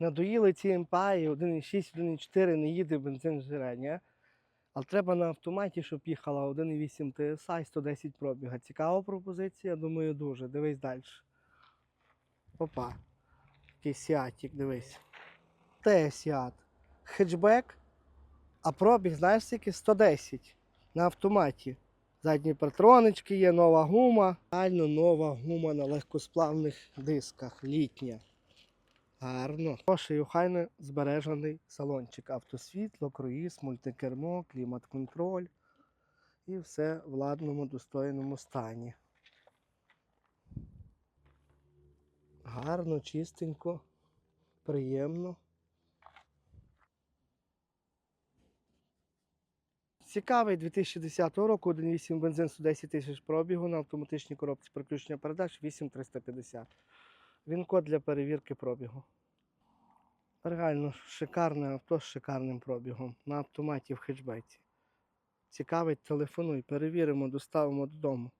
Надоїли ці емпаї 1,6, 1,4 не їде бензин жире, ні? Але треба на автоматі, щоб їхала 1,8 TSI 110 пробіга. Цікава пропозиція, думаю, дуже. Дивись далі. Опа. Такий сіатік, дивись. Те сіат. Хетчбек, а пробіг, знаєш, скільки? 110 на автоматі. Задні патронички є, нова гума. Реально нова гума на легкосплавних дисках, літня. Гарно. Хороший охайно збережений салончик. Автосвітло, круїз, мультикермо, клімат-контроль. І все в ладному, достойному стані. Гарно, чистенько, приємно. Цікавий 2010 року, 1.8 бензин 110 тисяч пробігу на автоматичній коробці приключення передач 8350. Він код для перевірки пробігу. Реально шикарне авто з шикарним пробігом на автоматі в хетчбеці. Цікавить, телефонуй, перевіримо, доставимо додому.